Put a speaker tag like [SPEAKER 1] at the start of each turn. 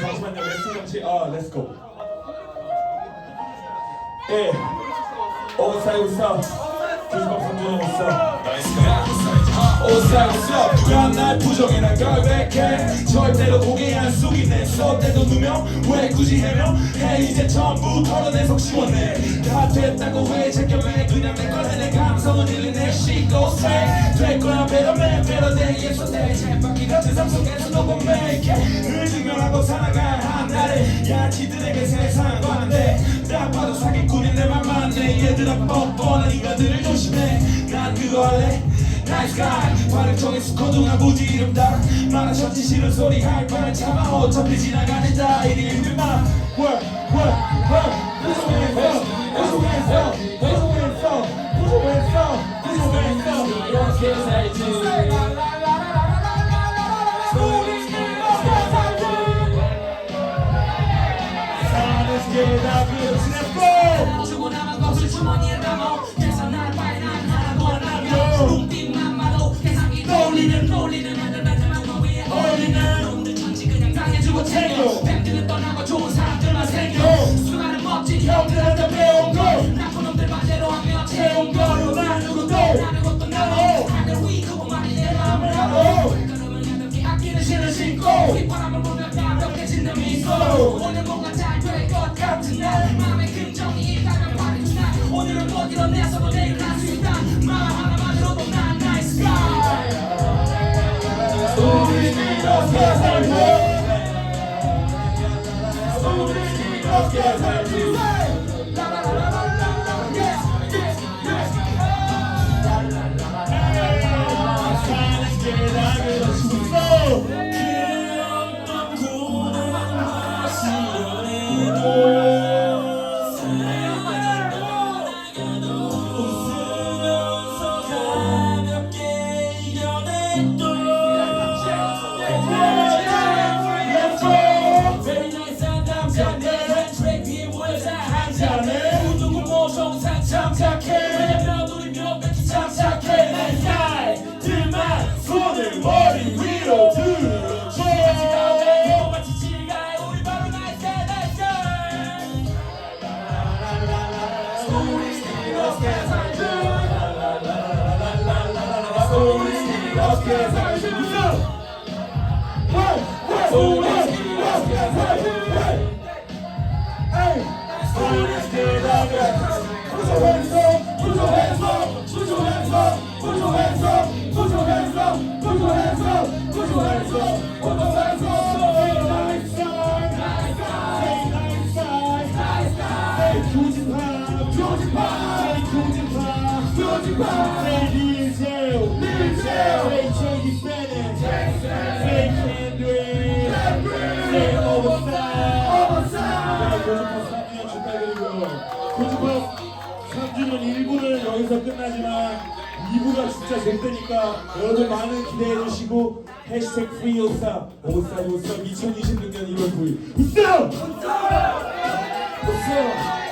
[SPEAKER 1] 잠시만요. 레슨 잠시. 아, 렛츠고. 예. 오사이 오사. 조심박 선조는 오사. 오사이 오사. 누가 날 부정해 날 결백해. 절대로 고개 안 숙이네. 써 때도 누명. 왜 굳이 해명 해. 이제 전부 털어내 속 시원해. 다 됐다고 왜 제껴매. 그냥 내걸 해내. 감성은 일리네. She go say. 될 거야 better man better day. 내 잼바퀴 같은 삶 속에서 너무 make. 늘 증명하고 살아가 한 날에 야 지들에게 세상 반대 딱 봐도 사기꾼인 내말 맞네 얘들아 뻔뻔한 인간들을 조심해 난 그거 할래 Nice guy 발을 통해 스코둥한 부지 이름 다 말하셨지 싫은 소리 할 바엔 참아 어차피 지나가는 다 이리 힘들마 work 있어 이렇게 살지 사는
[SPEAKER 2] 신고 휘바람을 보며 가볍게지는 미소 오늘 뭔가 잘될것 같은 날 마음에 긍정이 있다면 말해주나 오늘은 못 이뤄내서도 내일 할수 있다. 마음 하나만으로도 난 나이스 가이
[SPEAKER 1] 우리 이렇게 살고 우리 이렇게 살고
[SPEAKER 2] 이
[SPEAKER 1] 조진파 3주년 1부는 여기서 끝나지만 2부가 진짜 될 테니까 여러분 많은 기대해 주시고 해시태그 프리 오사 오사 오사 2026년 1월 9일 웃어! 웃어!